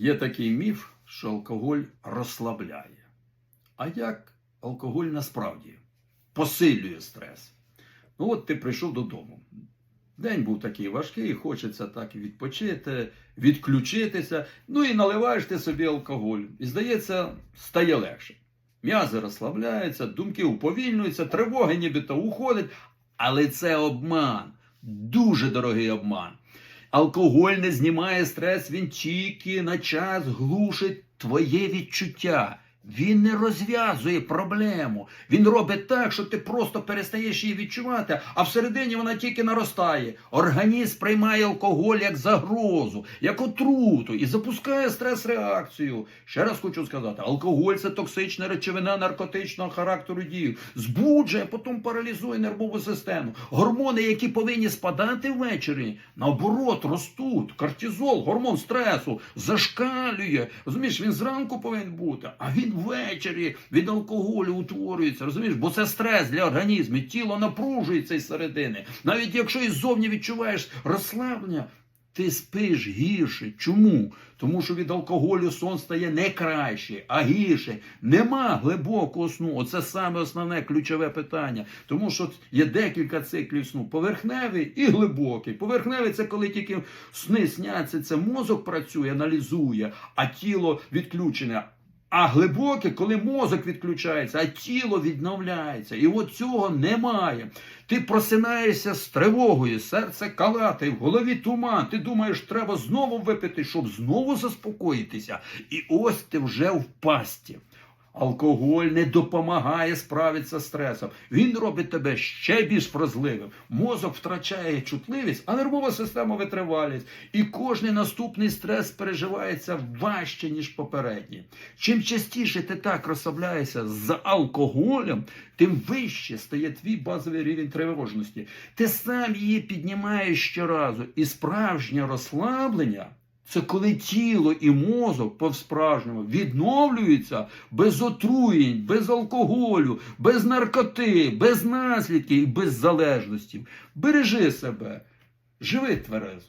Є такий міф, що алкоголь розслабляє. А як алкоголь насправді посилює стрес? Ну, от ти прийшов додому. День був такий важкий, хочеться так відпочити, відключитися. Ну і наливаєш ти собі алкоголь. І здається, стає легше. М'язи розслабляються, думки уповільнюються, тривоги нібито уходять. Але це обман, дуже дорогий обман. Алкоголь не знімає стрес, він тільки на час глушить твоє відчуття. Він не розв'язує проблему. Він робить так, що ти просто перестаєш її відчувати, а всередині вона тільки наростає. Організм приймає алкоголь як загрозу, як отруту і запускає стрес-реакцію. Ще раз хочу сказати: алкоголь це токсична речовина наркотичного характеру дії, збуджує, потім паралізує нервову систему. Гормони, які повинні спадати ввечері, наоборот, ростуть. Кортизол, гормон стресу, зашкалює. Розумієш, він зранку повинен бути, а він ввечері від алкоголю утворюється. Розумієш, бо це стрес для організму. Тіло напружується із середини. Навіть якщо і ззовні відчуваєш розслаблення. Ти спиш гірше. Чому? Тому що від алкоголю сон стає не краще, а гірше. Нема глибокого сну. Оце саме основне ключове питання. Тому що є декілька циклів сну: поверхневий і глибокий. Поверхневий це коли тільки сни сняться, це мозок працює, аналізує, а тіло відключене. А глибоке, коли мозок відключається, а тіло відновляється. І от цього немає. Ти просинаєшся з тривогою, серце калати, в голові туман. Ти думаєш, треба знову випити, щоб знову заспокоїтися. І ось ти вже в пасті. Алкоголь не допомагає справитися з стресом. Він робить тебе ще більш вразливим. Мозок втрачає чутливість, а нервова система витривалість. І кожний наступний стрес переживається важче, ніж попередній. Чим частіше ти так розслабляєшся з алкоголем, тим вище стає твій базовий рівень тривожності. Ти сам її піднімаєш щоразу. І справжнє розслаблення. Це коли тіло і мозок по-справжньому відновлюються без отруєнь, без алкоголю, без наркоти, без наслідків і без залежності. Бережи себе, живи тверезо.